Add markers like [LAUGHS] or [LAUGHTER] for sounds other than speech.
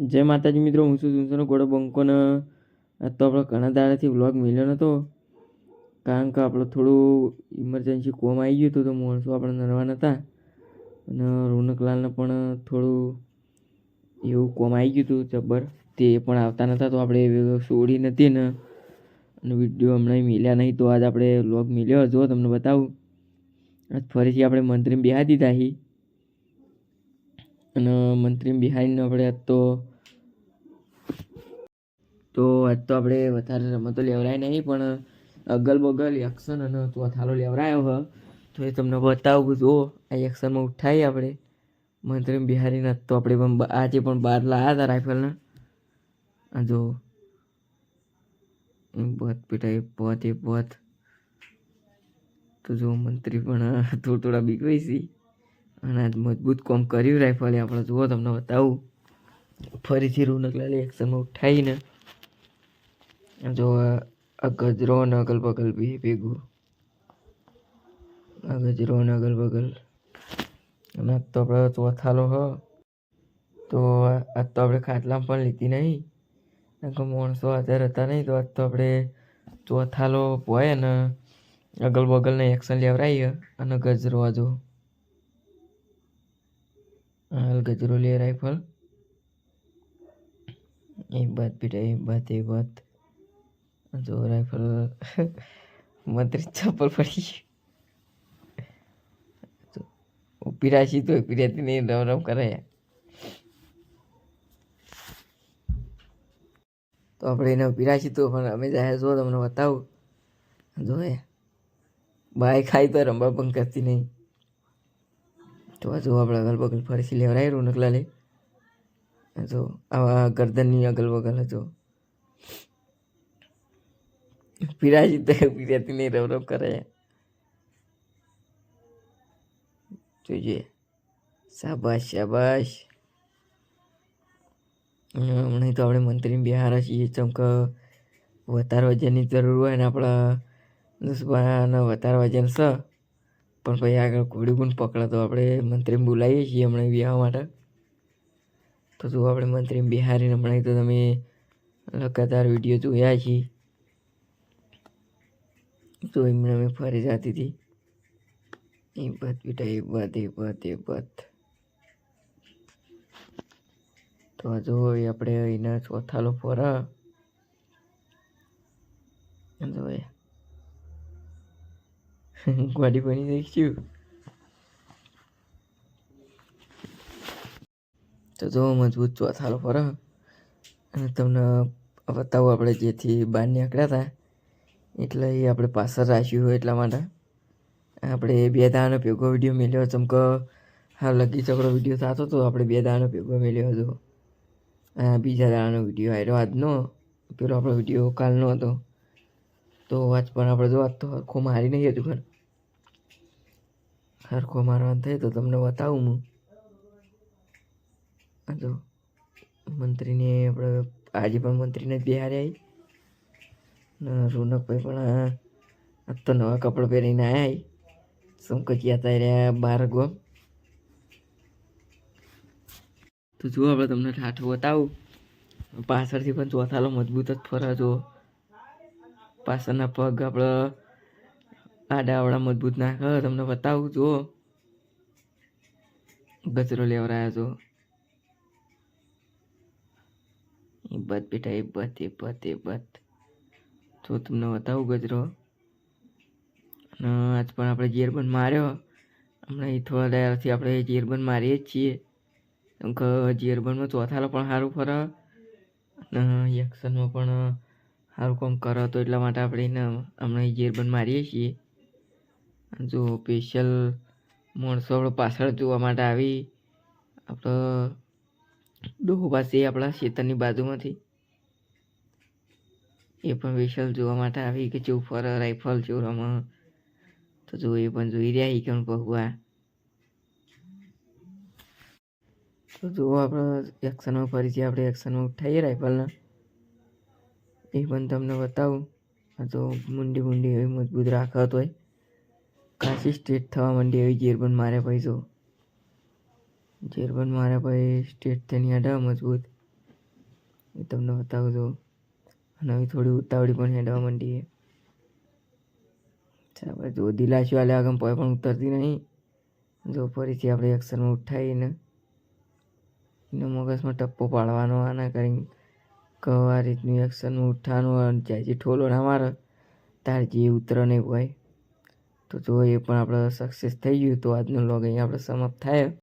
જય માતાજી મિત્રો, હું શું સુનસનો ઘોડો બંકોને આજ તો આપણે ઘણા દાડાથી વ્લોગ મળ્યો નહોતો કારણ કે આપણે થોડું ઇમરજન્સી કોમ આવી ગયું હતું તો માણસો આપણે નરવા નહોતા અને રોનકલાલને પણ થોડું એવું કોમ આવી ગયું હતું જબ્બર તે પણ આવતા નહોતા તો આપણે છોડી નથી ને. અને વીડિયો હમણાં મિલ્યા નહીં તો આજ આપણે વ્લોગ મિલ્યો. જો તમને બતાવું, આજ ફરીથી આપણે મંત્રી બેહા દીધા હી. અને મંત્રી બિહારીને આપણે આજ તો. તો આજ તો આપણે વધારે રમતો લેવરાય નહીં, પણ અગલ બગલ એક્શન અને ચોથાલો લેવરાયો હ. તો એ તમને બતાવું, જો આ એક્શનમાં ઉઠાવી આપણે. મંત્રી બિહારીને તો આપણે પણ આજે પણ બહાર લાવ્યા હતા રાઇફલના આ જો. બત પીટાઈ પત, એ પત. તો જો મંત્રી પણ થોડા થોડા બીકવાઈ છે અને મજબૂત કોમ કર્યું રાઇફલે આપણે જુઓ, તમને બતાવું. ફરીથી રૂનકલાલી એક્શનમાં ઉઠાવીને જો, આ- ગજરો અને અગલ બગલ બી ભેગું. આ ગજરો અને અગલ બગલ અને તો આપણે ચોથાલો હ. તો આજ તો આપણે ખાટલામાં પણ લીધી નહીં. કે માણસો હાજર હતા નહીં, તો આજ તો આપણે ચોથાલો હોય ને અગલ બગલને એક્શન લેવરાઈએ અને ગજરો જો. હાલ ગજરો લે રાઇફલ એ બાત બેટા એ બાત એ બાત જો રાઇફલ [LAUGHS] મંત્રી ચપ્પલ પડી રાખી તો રહેતી નહીં, રમ રમ કરાયા. તો આપણે એને પીરાશી તો પણ અમે જાય જો તમને બતાવું. જો ભાઈ ખાઈ તો રમવા પણ કરતી નહીં. તો આ જો આપણે અગલ બગલ ફરીથી લેવરાય રોનકલા લે જો આવા ગરદનની અગલ બગલ જો. પીરાજી તો પીરાતી નહીં, રવ રવ કરે. જોઈએ. શાબાશ શાબાશ. હમણાં તો આપણે મંત્રી બિહાર છીએ, ચમક વધારે વજનની જરૂર હોય ને આપણા દુશ્મન વધારે વજન છે પણ પછી આગળ કોડી પણ પકડાતો આપણે મંત્રીને બોલાવીએ છીએ હમણાં બિહાર માટે. તો જો આપણે મંત્રી બિહારીને હમણાં તો તમે લગાતાર વીડિયો જોયા છીએ તો એમને અમે ફરી જતી હતી. એ બત બેટા, એ બત એ બત એ બત તો હજુ આપણે એના ચોથાલો ફરા જો એ ગાડી બની દઈશું તો જો મજબૂત ચોથાલો ફરા અને તમને બતાવું આપણે જેથી બહાર નીકળ્યા હતા એટલે એ આપણે પાછળ રાખ્યું હોય એટલા માટે આપણે બે દાવાનો ભેગો વીડિયો મેળ્યો ચમક હા લગી ચકડો વીડિયો થતો હતો આપણે બે દાવાનો ભેગો મેળ્યો હતો આ બીજા દાવાનો વીડિયો આવ્યો આજનો પેલો આપણો વીડિયો કાલનો હતો તો આજ પણ આપણે જો આજ તો આખો મારી નહીં હતું હરખો મારવાનું થાય તો તમને બતાવું હું. આ જો મંત્રીને આપણે આજે પણ મંત્રીને જ બિહારે આવી રોનકભાઈ પણ આ તો નવા કપડાં પહેરીને આવ્યા સંકચિયા હતા રહ્યા બાર ગોમ. તો જુઓ આપણે તમને ઠાઠું બતાવું. પાછળથી પણ ચોથાલો મજબૂત જ ફરા જુઓ. પાછળના પગ આપણે આડા ડાવડા મજબૂત નાખે. તમને બતાવું જો ગજરો લેવરાયા જો બત બેટા, એ બત એ બત એ બત જો તમને બતાવું ગજરો. અને આજ પણ આપણે જેરબંધ માર્યો. હમણાં એ થોડા ડાયરથી આપણે જેરબંધ મારીએ જ છીએ. કેમ કે જેરબંધમાં ચોથાલો પણ સારું ફરે. અને એક્શનમાં પણ સારું કામ કરો તો એટલા માટે આપણે એને હમણાં એ જેરબંધ મારીએ છીએ. જો સ્પેશિયલ માણસો આપણે પાછળ જોવા માટે આવી આપણો ડોહો પાસે આપણા ખેતરની બાજુમાંથી. એ પણ સ્પેશિયલ જોવા માટે આવી કે જેવું ફરે રાઇફલ જેવું તો જો એ પણ જોઈ રહ્યા કે પહુઆ તો જો આપણે એક્શનમાં ફરીથી આપણે એક્શનમાં ઉઠાવીએ રાઇફલના એ પણ તમને બતાવું. જો મુંડી મુંડી એવી મજબૂત રાખત હોય. કાશી સ્ટ્રેટ થવા માંડી આવી જેરબંધ મારે ભાઈ જો. જેરબન મારે પછી સ્ટ્રેટ થઈને અડા મજબૂત. એ તમને બતાવું છું અને હવે થોડી ઉતાવળી પણ હેડવા માંડીએ આપણે જો દિલાસી વાલે આગળ કોઈ પણ ઉતરતી નહીં. જો ફરીથી આપણે એક્શનમાં ઉઠાવીને એનો મગજમાં ટપ્પો પાડવાનો, આના કરીને કવા રીતનું એક્શનમાં ઉઠવાનું અને જે ઠોલો ના મારે તાર જે ઉતરે નહીં હોય. તો જો એ પણ આપણે સક્સેસ થઈ ગયું તો આજનો લોગ અહીંયા આપણે સમાપ્ત થાય.